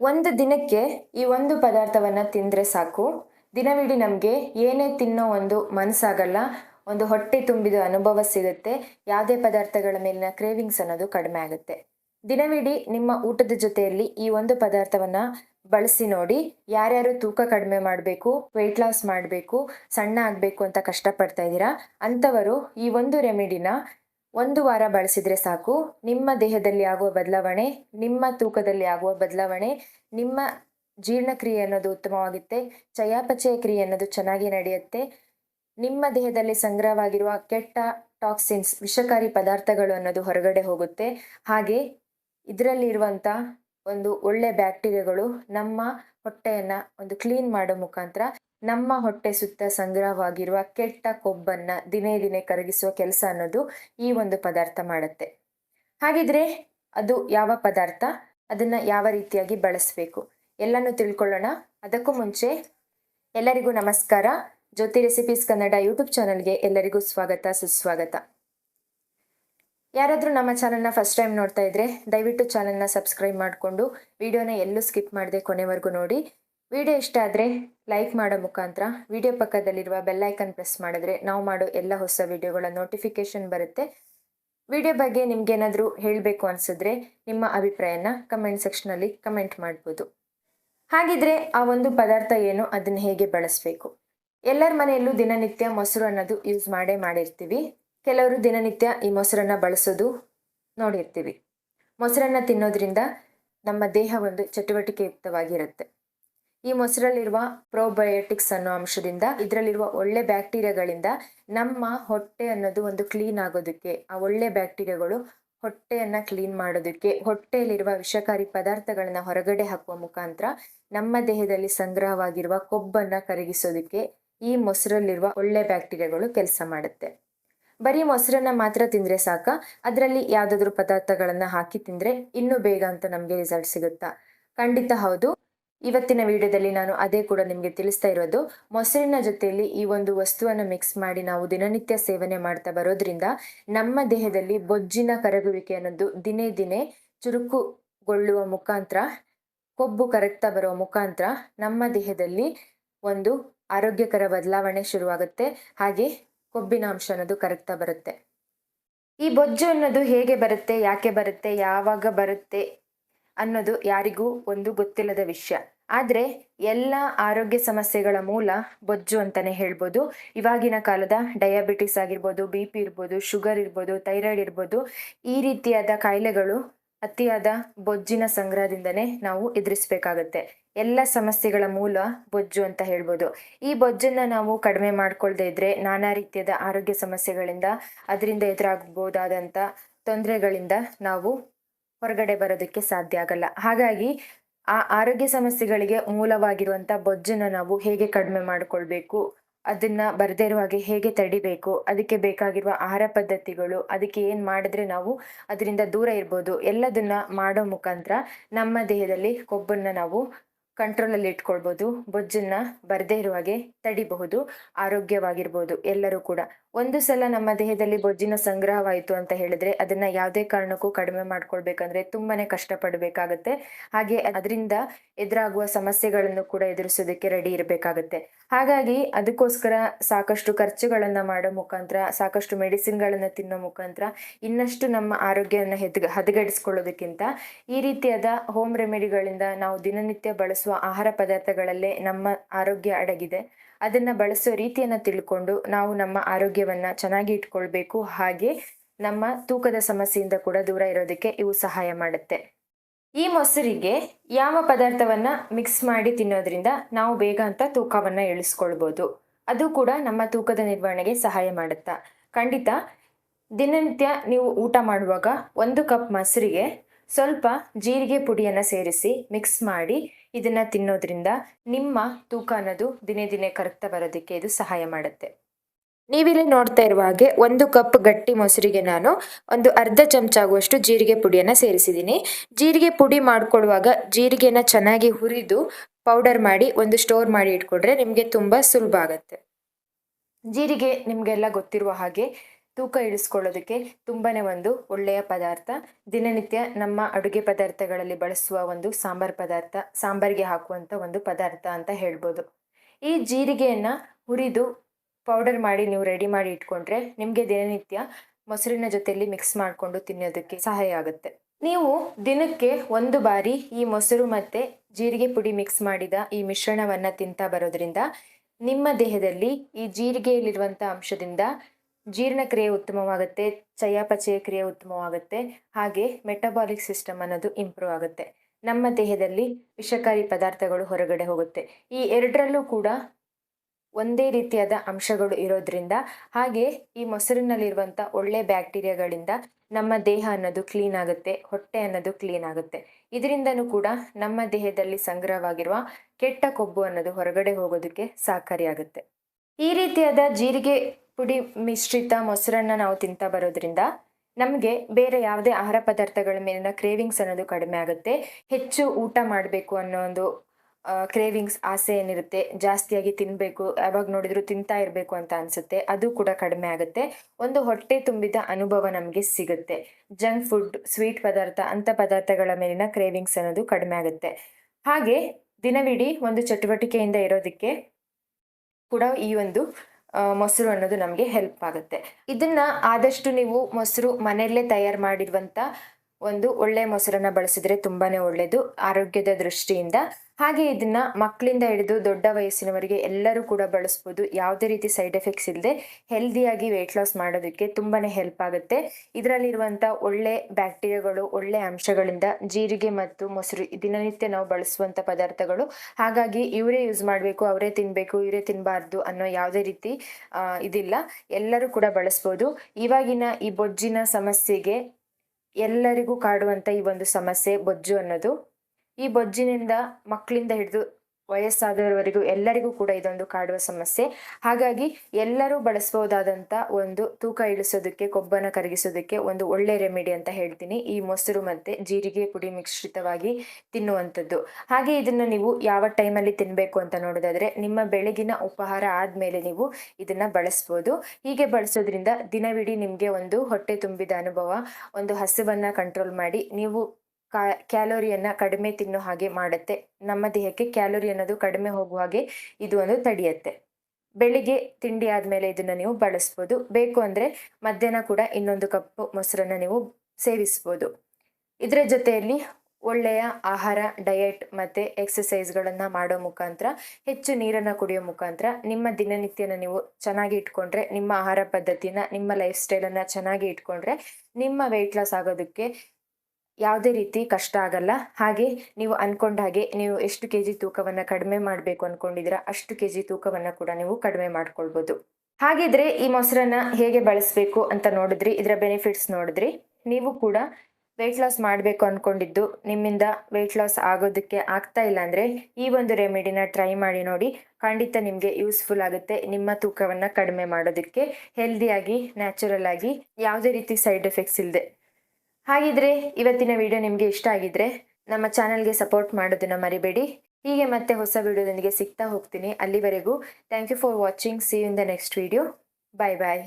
ಒಂದು ದಿನಕ್ಕೆ ಈ ಒಂದು ಪದಾರ್ಥವನ್ನು ತಿಂದರೆ ಸಾಕು. ದಿನವಿಡೀ ನಮಗೆ ಏನೇ ತಿನ್ನೋ ಒಂದು ಮನಸ್ಸಾಗಲ್ಲ ಒಂದು ಹೊಟ್ಟೆ ತುಂಬಿದ ಅನುಭವ ಸಿಗುತ್ತೆ. ಯಾವುದೇ ಪದಾರ್ಥಗಳ ಮೇಲಿನ ಕ್ರೇವಿಂಗ್ಸ್ ಅನ್ನೋದು ಕಡಿಮೆ ಆಗುತ್ತೆ. ದಿನವಿಡೀ ನಿಮ್ಮ ಊಟದ ಜೊತೆಯಲ್ಲಿ ಈ ಒಂದು ಪದಾರ್ಥವನ್ನು ಬಳಸಿ ನೋಡಿ, ಯಾರ್ಯಾರು ತೂಕ ಕಡಿಮೆ ಮಾಡಬೇಕು ವೆಯ್ಟ್ ಲಾಸ್ ಮಾಡಬೇಕು, ಸಣ್ಣ ಆಗಬೇಕು ಅಂತ ಕಷ್ಟಪಡ್ತಾ ಇದ್ದೀರಾ, ಅಂಥವರು ಈ ಒಂದು ರೆಮಿಡಿನ ಒಂದು ವಾರ ಬಳಸಿದರೆ ಸಾಕು. ನಿಮ್ಮ ದೇಹದಲ್ಲಿ ಆಗುವ ಬದಲಾವಣೆ, ನಿಮ್ಮ ತೂಕದಲ್ಲಿ ಆಗುವ ಬದಲಾವಣೆ, ನಿಮ್ಮ ಜೀರ್ಣಕ್ರಿಯೆ ಅನ್ನೋದು ಉತ್ತಮವಾಗುತ್ತೆ. ಚಯಾಪಚಯ ಕ್ರಿಯೆ ಅನ್ನೋದು ಚೆನ್ನಾಗಿ ನಡೆಯುತ್ತೆ. ನಿಮ್ಮ ದೇಹದಲ್ಲಿ ಸಂಗ್ರಹವಾಗಿರುವ ಕೆಟ್ಟ ಟಾಕ್ಸಿನ್ಸ್, ವಿಷಕಾರಿ ಪದಾರ್ಥಗಳು ಅನ್ನೋದು ಹೊರಗಡೆ ಹೋಗುತ್ತೆ. ಹಾಗೆ ಇದರಲ್ಲಿರುವಂಥ ಒಂದು ಒಳ್ಳೆ ಬ್ಯಾಕ್ಟೀರಿಯಾಗಳು ನಮ್ಮ ಹೊಟ್ಟೆಯನ್ನು ಒಂದು ಕ್ಲೀನ್ ಮಾಡೋ ಮುಖಾಂತರ ನಮ್ಮ ಹೊಟ್ಟೆ ಸುತ್ತ ಸಂಗ್ರಹವಾಗಿರುವ ಕೆಟ್ಟ ಕೊಬ್ಬನ್ನು ದಿನೇ ದಿನೇ ಕರಗಿಸುವ ಕೆಲಸ ಅನ್ನೋದು ಈ ಒಂದು ಪದಾರ್ಥ ಮಾಡುತ್ತೆ. ಹಾಗಿದ್ರೆ ಅದು ಯಾವ ಪದಾರ್ಥ? ಅದನ್ನು ಯಾವ ರೀತಿಯಾಗಿ ಬಳಸಬೇಕು? ಎಲ್ಲನೂ ತಿಳ್ಕೊಳ್ಳೋಣ. ಅದಕ್ಕೂ ಮುಂಚೆ ಎಲ್ಲರಿಗೂ ನಮಸ್ಕಾರ. ಜ್ಯೋತಿ ರೆಸಿಪೀಸ್ ಕನ್ನಡ ಯೂಟ್ಯೂಬ್ ಚಾನಲ್ಗೆ ಎಲ್ಲರಿಗೂ ಸ್ವಾಗತ, ಸುಸ್ವಾಗತ. ಯಾರಾದರೂ ನಮ್ಮ ಚಾನಲ್ನ ಫಸ್ಟ್ ಟೈಮ್ ನೋಡ್ತಾ ಇದ್ರೆ ದಯವಿಟ್ಟು ಚಾನಲ್ನ ಸಬ್ಸ್ಕ್ರೈಬ್ ಮಾಡಿಕೊಂಡು, ವಿಡಿಯೋನ ಎಲ್ಲೂ ಸ್ಕಿಪ್ ಮಾಡದೆ ಕೊನೆವರೆಗೂ ನೋಡಿ. ವಿಡಿಯೋ ಇಷ್ಟ ಆದರೆ ಲೈಕ್ ಮಾಡೋ ಮುಖಾಂತರ ವಿಡಿಯೋ ಪಕ್ಕದಲ್ಲಿರುವ ಬೆಲ್ಲೈಕನ್ ಪ್ರೆಸ್ ಮಾಡಿದ್ರೆ ನಾವು ಮಾಡೋ ಎಲ್ಲ ಹೊಸ ವಿಡಿಯೋಗಳ ನೋಟಿಫಿಕೇಷನ್ ಬರುತ್ತೆ. ವಿಡಿಯೋ ಬಗ್ಗೆ ನಿಮ್ಗೇನಾದರೂ ಹೇಳಬೇಕು ಅನಿಸಿದ್ರೆ ನಿಮ್ಮ ಅಭಿಪ್ರಾಯನ ಕಮೆಂಟ್ ಸೆಕ್ಷನಲ್ಲಿ ಕಮೆಂಟ್ ಮಾಡ್ಬೋದು. ಹಾಗಿದ್ರೆ ಆ ಒಂದು ಪದಾರ್ಥ ಏನು ಅದನ್ನು ಹೇಗೆ ಬಳಸಬೇಕು? ಎಲ್ಲರ ಮನೆಯಲ್ಲೂ ದಿನನಿತ್ಯ ಮೊಸರು ಅನ್ನೋದು ಯೂಸ್ ಮಾಡೇ ಮಾಡಿರ್ತೀವಿ. ಕೆಲವರು ದಿನನಿತ್ಯ ಈ ಮೊಸರನ್ನು ಬಳಸೋದು ನೋಡಿರ್ತೀವಿ. ಮೊಸರನ್ನು ತಿನ್ನೋದ್ರಿಂದ ನಮ್ಮ ದೇಹ ಒಂದು ಚಟುವಟಿಕೆಯುಕ್ತವಾಗಿರುತ್ತೆ. ಈ ಮೊಸರಲ್ಲಿರುವ ಪ್ರೋಬಯೋಟಿಕ್ಸ್ ಅನ್ನೋ ಅಂಶದಿಂದ ಇದರಲ್ಲಿರುವ ಒಳ್ಳೆ ಬ್ಯಾಕ್ಟೀರಿಯಾಗಳಿಂದ ನಮ್ಮ ಹೊಟ್ಟೆ ಅನ್ನೋದು ಒಂದು ಕ್ಲೀನ್ ಆಗೋದಕ್ಕೆ, ಆ ಒಳ್ಳೆ ಬ್ಯಾಕ್ಟೀರಿಯಾಗಳು ಹೊಟ್ಟೆಯನ್ನು ಕ್ಲೀನ್ ಮಾಡೋದಕ್ಕೆ, ಹೊಟ್ಟೆಯಲ್ಲಿರುವ ವಿಷಕಾರಿ ಪದಾರ್ಥಗಳನ್ನು ಹೊರಗಡೆ ಹಾಕುವ ಮುಖಾಂತರ ನಮ್ಮ ದೇಹದಲ್ಲಿ ಸಂಗ್ರಹವಾಗಿರುವ ಕೊಬ್ಬನ್ನು ಕರಗಿಸೋದಕ್ಕೆ ಈ ಮೊಸರಲ್ಲಿರುವ ಒಳ್ಳೆ ಬ್ಯಾಕ್ಟೀರಿಯಾಗಳು ಕೆಲಸ ಮಾಡುತ್ತೆ. ಬರೀ ಮೊಸರನ್ನ ಮಾತ್ರ ತಿಂದರೆ ಸಾಕ? ಅದರಲ್ಲಿ ಯಾವುದಾದ್ರೂ ಪದಾರ್ಥಗಳನ್ನು ಹಾಕಿ ತಿಂದರೆ ಇನ್ನೂ ಬೇಗ ಅಂತ ನಮಗೆ ರಿಸಲ್ಟ್ ಸಿಗುತ್ತಾ? ಖಂಡಿತ ಹೌದು. ಇವತ್ತಿನ ವಿಡಿಯೋದಲ್ಲಿ ನಾನು ಅದೇ ಕೂಡ ನಿಮಗೆ ತಿಳಿಸ್ತಾ ಇರೋದು, ಮೊಸರಿನ ಜೊತೆಯಲ್ಲಿ ಈ ಒಂದು ವಸ್ತುವನ್ನು ಮಿಕ್ಸ್ ಮಾಡಿ ನಾವು ದಿನನಿತ್ಯ ಸೇವನೆ ಮಾಡ್ತಾ ಬರೋದ್ರಿಂದ ನಮ್ಮ ದೇಹದಲ್ಲಿ ಬೊಜ್ಜಿನ ಕರಗುವಿಕೆ ಅನ್ನೋದು ದಿನೇ ದಿನೇ ಚುರುಕುಗೊಳ್ಳುವ ಮುಖಾಂತರ, ಕೊಬ್ಬು ಕರಗ್ತಾ ಬರೋ ಮುಖಾಂತರ ನಮ್ಮ ದೇಹದಲ್ಲಿ ಒಂದು ಆರೋಗ್ಯಕರ ಬದಲಾವಣೆ ಶುರುವಾಗುತ್ತೆ. ಹಾಗೆ ಕೊಬ್ಬಿನ ಅಂಶ ಅನ್ನೋದು ಕರಗ್ತಾ ಬರುತ್ತೆ. ಈ ಬೊಜ್ಜು ಅನ್ನೋದು ಹೇಗೆ ಬರುತ್ತೆ, ಯಾಕೆ ಬರುತ್ತೆ, ಯಾವಾಗ ಬರುತ್ತೆ ಅನ್ನೋದು ಯಾರಿಗೂ ಒಂದು ಗೊತ್ತಿಲ್ಲದ ವಿಷಯ. ಆದರೆ ಎಲ್ಲ ಆರೋಗ್ಯ ಸಮಸ್ಯೆಗಳ ಮೂಲ ಬೊಜ್ಜು ಅಂತಲೇ ಹೇಳ್ಬೋದು. ಇವಾಗಿನ ಕಾಲದ ಡಯಾಬಿಟಿಸ್ ಆಗಿರ್ಬೋದು ಬಿ ಪಿ ಇರ್ಬೋದು ಶುಗರ್ ಇರ್ಬೋದು ಥೈರಾಯ್ಡ್ ಇರ್ಬೋದು, ಈ ರೀತಿಯಾದ ಕಾಯಿಲೆಗಳು ಅತಿಯಾದ ಬೊಜ್ಜಿನ ಸಂಗ್ರಹದಿಂದನೇ ನಾವು ಎದುರಿಸಬೇಕಾಗತ್ತೆ. ಎಲ್ಲ ಸಮಸ್ಯೆಗಳ ಮೂಲ ಬೊಜ್ಜು ಅಂತ ಹೇಳ್ಬೋದು. ಈ ಬೊಜ್ಜನ್ನು ನಾವು ಕಡಿಮೆ ಮಾಡ್ಕೊಳ್ದೇ ಇದ್ರೆ ನಾನಾ ರೀತಿಯಾದ ಆರೋಗ್ಯ ಸಮಸ್ಯೆಗಳಿಂದ, ಅದರಿಂದ ಎದುರಾಗಬಹುದಾದಂಥ ತೊಂದರೆಗಳಿಂದ ನಾವು ಹೊರಗಡೆ ಬರೋದಕ್ಕೆ ಸಾಧ್ಯ ಆಗಲ್ಲ. ಹಾಗಾಗಿ ಆ ಆರೋಗ್ಯ ಸಮಸ್ಯೆಗಳಿಗೆ ಮೂಲವಾಗಿರುವಂಥ ಬೊಜ್ಜನ್ನು ನಾವು ಹೇಗೆ ಕಡಿಮೆ ಮಾಡಿಕೊಳ್ಬೇಕು, ಅದನ್ನು ಬರದೇ ಇರುವ ಹಾಗೆ ಹೇಗೆ ತಡಿಬೇಕು, ಅದಕ್ಕೆ ಬೇಕಾಗಿರುವ ಆಹಾರ ಪದ್ಧತಿಗಳು, ಅದಕ್ಕೆ ಏನು ಮಾಡಿದ್ರೆ ನಾವು ಅದರಿಂದ ದೂರ ಇರ್ಬೋದು, ಎಲ್ಲದನ್ನ ಮಾಡೋ ಮುಖಾಂತರ ನಮ್ಮ ದೇಹದಲ್ಲಿ ಕೊಬ್ಬನ್ನು ನಾವು ಕಂಟ್ರೋಲಲ್ಲಿ ಇಟ್ಕೊಳ್ಬೋದು, ಬೊಜ್ಜನ್ನು ಬರದೇ ಇರುವ ಹಾಗೆ ತಡಿಬಹುದು, ಆರೋಗ್ಯವಾಗಿರ್ಬೋದು ಎಲ್ಲರೂ ಕೂಡ. ಒಂದು ಸಲ ನಮ್ಮ ದೇಹದಲ್ಲಿ ಬೊಜ್ಜಿನ ಸಂಗ್ರಹವಾಯಿತು ಅಂತ ಹೇಳಿದ್ರೆ ಅದನ್ನ ಯಾವುದೇ ಕಾರಣಕ್ಕೂ ಕಡಿಮೆ ಮಾಡ್ಕೊಳ್ಬೇಕಂದ್ರೆ ತುಂಬಾನೇ ಕಷ್ಟಪಡಬೇಕಾಗತ್ತೆ. ಹಾಗೆ ಅದರಿಂದ ಎದುರಾಗುವ ಸಮಸ್ಯೆಗಳನ್ನು ಕೂಡ ಎದುರಿಸೋದಕ್ಕೆ ರೆಡಿ ಇರಬೇಕಾಗತ್ತೆ. ಹಾಗಾಗಿ ಅದಕ್ಕೋಸ್ಕರ ಸಾಕಷ್ಟು ಖರ್ಚುಗಳನ್ನ ಮಾಡೋ ಮುಖಾಂತರ, ಸಾಕಷ್ಟು ಮೆಡಿಸಿನ್ಗಳನ್ನ ತಿನ್ನೋ ಮುಖಾಂತರ ಇನ್ನಷ್ಟು ನಮ್ಮ ಆರೋಗ್ಯವನ್ನು ಹೆದ್ ಹದಗೆಡಿಸ್ಕೊಳ್ಳೋದಕ್ಕಿಂತ ಈ ರೀತಿಯಾದ ಹೋಮ್ ರೆಮಿಡಿಗಳಿಂದ ನಾವು ದಿನನಿತ್ಯ ಬಳಸುವ ಆಹಾರ ಪದಾರ್ಥಗಳಲ್ಲೇ ನಮ್ಮ ಆರೋಗ್ಯ ಅಡಗಿದೆ. ಅದನ್ನು ಬಳಸೋ ರೀತಿಯನ್ನು ತಿಳ್ಕೊಂಡು ನಾವು ನಮ್ಮ ಆರೋಗ್ಯವನ್ನು ಚೆನ್ನಾಗಿ ಇಟ್ಕೊಳ್ಬೇಕು. ಹಾಗೆ ನಮ್ಮ ತೂಕದ ಸಮಸ್ಯೆಯಿಂದ ಕೂಡ ದೂರ ಇರೋದಕ್ಕೆ ಇವು ಸಹಾಯ ಮಾಡುತ್ತೆ. ಈ ಮೊಸರಿಗೆ ಯಾವ ಪದಾರ್ಥವನ್ನು ಮಿಕ್ಸ್ ಮಾಡಿ ತಿನ್ನೋದ್ರಿಂದ ನಾವು ಬೇಗ ಅಂತ ತೂಕವನ್ನು ಇಳಿಸ್ಕೊಳ್ಬೋದು. ಅದು ಕೂಡ ನಮ್ಮ ತೂಕದ ನಿರ್ವಹಣೆಗೆ ಸಹಾಯ ಮಾಡುತ್ತಾ? ಖಂಡಿತ ದಿನನಿತ್ಯ ನೀವು ಊಟ ಮಾಡುವಾಗ ಒಂದು ಕಪ್ ಮೊಸರಿಗೆ ಸ್ವಲ್ಪ ಜೀರಿಗೆ ಪುಡಿಯನ್ನು ಸೇರಿಸಿ ಮಿಕ್ಸ್ ಮಾಡಿ ಇದನ್ನು ತಿನ್ನೋದ್ರಿಂದ ನಿಮ್ಮ ತೂಕ ಅನ್ನೋದು ದಿನೇ ದಿನೇ ಕರಗ್ತಾ ಬರೋದಕ್ಕೆ ಇದು ಸಹಾಯ ಮಾಡುತ್ತೆ. ನೀವಿಲ್ಲಿ ನೋಡ್ತಾ ಇರುವ ಹಾಗೆ ಒಂದು ಕಪ್ ಗಟ್ಟಿ ಮೊಸರಿಗೆ ನಾನು ಒಂದು ಅರ್ಧ ಚಮಚ ಆಗುವಷ್ಟು ಜೀರಿಗೆ ಪುಡಿಯನ್ನು ಸೇರಿಸಿದ್ದೀನಿ. ಜೀರಿಗೆ ಪುಡಿ ಮಾಡ್ಕೊಳ್ಳುವಾಗ ಜೀರಿಗೆನ ಚೆನ್ನಾಗಿ ಹುರಿದು ಪೌಡರ್ ಮಾಡಿ ಒಂದು ಸ್ಟೋರ್ ಮಾಡಿ ಇಟ್ಕೊಂಡ್ರೆ ನಿಮಗೆ ತುಂಬ ಸುಲಭ ಆಗುತ್ತೆ. ಜೀರಿಗೆ ನಿಮಗೆಲ್ಲ ಗೊತ್ತಿರುವ ಹಾಗೆ ತೂಕ ಇಳಿಸ್ಕೊಳ್ಳೋದಕ್ಕೆ ತುಂಬಾನೇ ಒಂದು ಒಳ್ಳೆಯ ಪದಾರ್ಥ. ದಿನನಿತ್ಯ ನಮ್ಮ ಅಡುಗೆ ಪದಾರ್ಥಗಳಲ್ಲಿ ಬಳಸುವ ಒಂದು ಸಾಂಬಾರು ಪದಾರ್ಥ, ಸಾಂಬಾರಿಗೆ ಹಾಕುವಂಥ ಒಂದು ಪದಾರ್ಥ ಅಂತ ಹೇಳ್ಬೋದು. ಈ ಜೀರಿಗೆಯನ್ನು ಹುರಿದು ಪೌಡರ್ ಮಾಡಿ ನೀವು ರೆಡಿ ಮಾಡಿ ಇಟ್ಕೊಂಡ್ರೆ ನಿಮಗೆ ದಿನನಿತ್ಯ ಮೊಸರಿನ ಜೊತೆಯಲ್ಲಿ ಮಿಕ್ಸ್ ಮಾಡಿಕೊಂಡು ತಿನ್ನೋದಕ್ಕೆ ಸಹಾಯ ಆಗುತ್ತೆ. ನೀವು ದಿನಕ್ಕೆ ಒಂದು ಬಾರಿ ಈ ಮೊಸರು ಮತ್ತು ಜೀರಿಗೆ ಪುಡಿ ಮಿಕ್ಸ್ ಮಾಡಿದ ಈ ಮಿಶ್ರಣವನ್ನು ತಿಂತಾ ಬರೋದ್ರಿಂದ ನಿಮ್ಮ ದೇಹದಲ್ಲಿ ಈ ಜೀರಿಗೆಯಲ್ಲಿರುವಂಥ ಅಂಶದಿಂದ ಜೀರ್ಣಕ್ರಿಯೆ ಉತ್ತಮವಾಗುತ್ತೆ, ಚಯಾಪಚಯ ಕ್ರಿಯೆ ಉತ್ತಮವಾಗುತ್ತೆ, ಹಾಗೆ ಮೆಟಬಾಲಿಕ್ ಸಿಸ್ಟಮ್ ಅನ್ನೋದು ಇಂಪ್ರೂವ್ ಆಗುತ್ತೆ. ನಮ್ಮ ದೇಹದಲ್ಲಿ ವಿಷಕಾರಿ ಪದಾರ್ಥಗಳು ಹೊರಗಡೆ ಹೋಗುತ್ತೆ. ಈ ಎರಡರಲ್ಲೂ ಕೂಡ ಒಂದೇ ರೀತಿಯಾದ ಅಂಶಗಳು ಇರೋದ್ರಿಂದ, ಹಾಗೆ ಈ ಮೊಸರಿನಲ್ಲಿರುವಂಥ ಒಳ್ಳೆ ಬ್ಯಾಕ್ಟೀರಿಯಾಗಳಿಂದ ನಮ್ಮ ದೇಹ ಅನ್ನೋದು ಕ್ಲೀನ್ ಆಗುತ್ತೆ, ಹೊಟ್ಟೆ ಅನ್ನೋದು ಕ್ಲೀನ್ ಆಗುತ್ತೆ. ಇದರಿಂದನೂ ಕೂಡ ನಮ್ಮ ದೇಹದಲ್ಲಿ ಸಂಗ್ರಹವಾಗಿರುವ ಕೆಟ್ಟ ಕೊಬ್ಬು ಅನ್ನೋದು ಹೊರಗಡೆ ಹೋಗೋದಕ್ಕೆ ಸಹಕಾರಿಯಾಗುತ್ತೆ. ಈ ರೀತಿಯಾದ ಜೀರಿಗೆ ಪುಡಿ ಮಿಶ್ರಿತ ಮೊಸರನ್ನ ನಾವು ತಿಂತಾ ಬರೋದ್ರಿಂದ ನಮಗೆ ಬೇರೆ ಯಾವುದೇ ಆಹಾರ ಪದಾರ್ಥಗಳ ಮೇಲಿನ ಕ್ರೇವಿಂಗ್ಸ್ ಅನ್ನೋದು ಕಡಿಮೆ ಆಗುತ್ತೆ. ಹೆಚ್ಚು ಊಟ ಮಾಡಬೇಕು ಅನ್ನೋ ಒಂದು ಕ್ರೇವಿಂಗ್ಸ್ ಆಸೆ ಏನಿರುತ್ತೆ, ಜಾಸ್ತಿಯಾಗಿ ತಿನ್ನಬೇಕು ಯಾವಾಗ ನೋಡಿದ್ರು ತಿಂತಾ ಇರಬೇಕು ಅಂತ ಅನಿಸುತ್ತೆ, ಅದು ಕೂಡ ಕಡಿಮೆ ಆಗುತ್ತೆ. ಒಂದು ಹೊಟ್ಟೆ ತುಂಬಿದ ಅನುಭವ ನಮಗೆ ಸಿಗುತ್ತೆ. ಜಂಕ್ ಫುಡ್, ಸ್ವೀಟ್ ಪದಾರ್ಥ, ಅಂಥ ಪದಾರ್ಥಗಳ ಮೇಲಿನ ಕ್ರೇವಿಂಗ್ಸ್ ಅನ್ನೋದು ಕಡಿಮೆ ಆಗುತ್ತೆ. ಹಾಗೆ ದಿನವಿಡೀ ಒಂದು ಚಟುವಟಿಕೆಯಿಂದ ಇರೋದಕ್ಕೆ ಕೂಡ ಈ ಒಂದು ಮೊಸರು ಅನ್ನೋದು ನಮಗೆ ಹೆಲ್ಪ್ ಆಗುತ್ತೆ. ಇದನ್ನ ಆದಷ್ಟು ನೀವು ಮೊಸರು ಮನೆಯಲ್ಲೇ ತಯಾರು ಮಾಡಿರುವಂಥ ಒಂದು ಒಳ್ಳೆ ಮೊಸರನ್ನ ಬಳಸಿದ್ರೆ ತುಂಬಾನೇ ಒಳ್ಳೆಯದು ಆರೋಗ್ಯದ ದೃಷ್ಟಿಯಿಂದ. ಹಾಗೆ ಇದನ್ನ ಮಕ್ಕಳಿಂದ ಹಿಡಿದು ದೊಡ್ಡ ವಯಸ್ಸಿನವರಿಗೆ ಎಲ್ಲರೂ ಕೂಡ ಬಳಸ್ಬೋದು. ಯಾವುದೇ ರೀತಿ ಸೈಡ್ ಎಫೆಕ್ಟ್ಸ್ ಇಲ್ಲದೆ ಹೆಲ್ದಿಯಾಗಿ ವೆಯ್ಟ್ ಲಾಸ್ ಮಾಡೋದಕ್ಕೆ ತುಂಬಾನೇ ಹೆಲ್ಪ್ ಆಗುತ್ತೆ. ಇದರಲ್ಲಿರುವಂಥ ಒಳ್ಳೆ ಬ್ಯಾಕ್ಟೀರಿಯಾಗಳು, ಒಳ್ಳೆ ಅಂಶಗಳಿಂದ ಜೀರಿಗೆ ಮತ್ತು ಮೊಸರು ದಿನನಿತ್ಯ ನಾವು ಬಳಸುವಂಥ ಪದಾರ್ಥಗಳು. ಹಾಗಾಗಿ ಇವರೇ ಯೂಸ್ ಮಾಡಬೇಕು, ಅವರೇ ತಿನ್ನಬೇಕು ಇವರೇ ತಿನ್ನಬಾರ್ದು ಅನ್ನೋ ಯಾವುದೇ ರೀತಿ ಇದಿಲ್ಲ. ಎಲ್ಲರೂ ಕೂಡ ಬಳಸ್ಬೋದು. ಇವಾಗಿನ ಈ ಬೊಜ್ಜಿನ ಸಮಸ್ಯೆಗೆ ಎಲ್ಲರಿಗೂ ಕಾಡುವಂಥ ಈ ಒಂದು ಸಮಸ್ಯೆ ಬೊಜ್ಜು ಅನ್ನೋದು. ಈ ಬೊಜ್ಜಿನಿಂದ ಮಕ್ಕಳಿಂದ ಹಿಡಿದು ವಯಸ್ಸಾದವರವರೆಗೂ ಎಲ್ಲರಿಗೂ ಕೂಡ ಇದೊಂದು ಕಾಡುವ ಸಮಸ್ಯೆ. ಹಾಗಾಗಿ ಎಲ್ಲರೂ ಬಳಸಬಹುದಾದಂಥ ಒಂದು ತೂಕ ಇಳಿಸೋದಕ್ಕೆ, ಕೊಬ್ಬನ್ನು ಕರಗಿಸೋದಕ್ಕೆ ಒಂದು ಒಳ್ಳೆ ರೆಮಿಡಿ ಅಂತ ಹೇಳ್ತೀನಿ. ಈ ಮೊಸರು ಮತ್ತೆ ಜೀರಿಗೆ ಪುಡಿ ಮಿಶ್ರಿತವಾಗಿ ತಿನ್ನುವಂಥದ್ದು. ಹಾಗೆ ಇದನ್ನು ನೀವು ಯಾವ ಟೈಮಲ್ಲಿ ತಿನ್ನಬೇಕು ಅಂತ ನೋಡೋದಾದರೆ, ನಿಮ್ಮ ಬೆಳಗಿನ ಉಪಹಾರ ಆದಮೇಲೆ ನೀವು ಇದನ್ನು ಬಳಸ್ಬೋದು. ಹೀಗೆ ಬಳಸೋದ್ರಿಂದ ದಿನವಿಡೀ ನಿಮಗೆ ಒಂದು ಹೊಟ್ಟೆ ತುಂಬಿದ ಅನುಭವ, ಒಂದು ಹಸಿವನ್ನು ಕಂಟ್ರೋಲ್ ಮಾಡಿ ನೀವು ಕ್ಯಾಲೋರಿಯನ್ನು ಕಡಿಮೆ ತಿನ್ನೋ ಹಾಗೆ ಮಾಡುತ್ತೆ. ನಮ್ಮ ದೇಹಕ್ಕೆ ಕ್ಯಾಲೋರಿ ಅನ್ನೋದು ಕಡಿಮೆ ಹೋಗುವ ಹಾಗೆ ಇದು ಒಂದು ತಡೆಯುತ್ತೆ. ಬೆಳಿಗ್ಗೆ ತಿಂಡಿ ಆದಮೇಲೆ ಇದನ್ನು ನೀವು ಬಳಸ್ಬೋದು. ಬೇಕು ಅಂದರೆ ಮಧ್ಯಾಹ್ನ ಕೂಡ ಇನ್ನೊಂದು ಕಪ್ಪು ಮೊಸರನ್ನು ನೀವು ಸೇವಿಸ್ಬೋದು. ಇದರ ಜೊತೆಯಲ್ಲಿ ಒಳ್ಳೆಯ ಆಹಾರ ಡಯಟ್ ಮತ್ತು ಎಕ್ಸಸೈಸ್ಗಳನ್ನು ಮಾಡೋ ಮುಖಾಂತರ, ಹೆಚ್ಚು ನೀರನ್ನು ಕುಡಿಯೋ ಮುಖಾಂತರ ನಿಮ್ಮ ದಿನನಿತ್ಯನ ನೀವು ಚೆನ್ನಾಗಿ ಇಟ್ಕೊಂಡ್ರೆ, ನಿಮ್ಮ ಆಹಾರ ಪದ್ಧತಿನ, ನಿಮ್ಮ ಲೈಫ್ ಸ್ಟೈಲನ್ನು ಚೆನ್ನಾಗಿ ಇಟ್ಕೊಂಡ್ರೆ, ನಿಮ್ಮ ವೆಯ್ಟ್ ಲಾಸ್ ಆಗೋದಕ್ಕೆ ಯಾವುದೇ ರೀತಿ ಕಷ್ಟ ಆಗಲ್ಲ. ಹಾಗೆ ನೀವು ಅಂದ್ಕೊಂಡ ಹಾಗೆ ನೀವು ಎಷ್ಟು ಕೆ ಜಿ ತೂಕವನ್ನು ಕಡಿಮೆ ಮಾಡಬೇಕು ಅಂದ್ಕೊಂಡಿದ್ದೀರಾ ಅಷ್ಟು ಕೆ ಜಿ ತೂಕವನ್ನು ಕೂಡ ನೀವು ಕಡಿಮೆ ಮಾಡ್ಕೊಳ್ಬೋದು. ಹಾಗಿದ್ರೆ ಈ ಮೊಸರನ್ನ ಹೇಗೆ ಬಳಸಬೇಕು ಅಂತ ನೋಡಿದ್ರಿ, ಇದರ ಬೆನಿಫಿಟ್ಸ್ ನೋಡಿದ್ರಿ. ನೀವು ಕೂಡ ವೆಯ್ಟ್ ಲಾಸ್ ಮಾಡಬೇಕು ಅಂದ್ಕೊಂಡಿದ್ದು ನಿಮ್ಮಿಂದ ವೆಯ್ಟ್ ಲಾಸ್ ಆಗೋದಕ್ಕೆ ಆಗ್ತಾ ಇಲ್ಲ ಅಂದರೆ ಈ ಒಂದು ರೆಮಿಡಿನ ಟ್ರೈ ಮಾಡಿ ನೋಡಿ. ಖಂಡಿತ ನಿಮಗೆ ಯೂಸ್ಫುಲ್ ಆಗುತ್ತೆ ನಿಮ್ಮ ತೂಕವನ್ನು ಕಡಿಮೆ ಮಾಡೋದಕ್ಕೆ. ಹೆಲ್ದಿಯಾಗಿ ನ್ಯಾಚುರಲ್ ಆಗಿ, ಯಾವುದೇ ರೀತಿ ಸೈಡ್ ಎಫೆಕ್ಟ್ಸ್ ಇಲ್ಲದೆ ಹಾಗಿದ್ರೆ ಇವತ್ತಿನ ವಿಡಿಯೋ ನಿಮಗೆ ಇಷ್ಟ ಆಗಿದ್ರೆ ನಮ್ಮ ಚಾನಲ್ಗೆ ಸಪೋರ್ಟ್ ಮಾಡೋದನ್ನ ಮರಿಬೇಡಿ. ಹೀಗೆ ಮತ್ತೆ ಹೊಸ ವಿಡಿಯೋದೊಂದಿಗೆ ಸಿಗ್ತಾ ಹೋಗ್ತೀನಿ. ಅಲ್ಲಿವರೆಗೂ thank you for watching see in the next video bye bye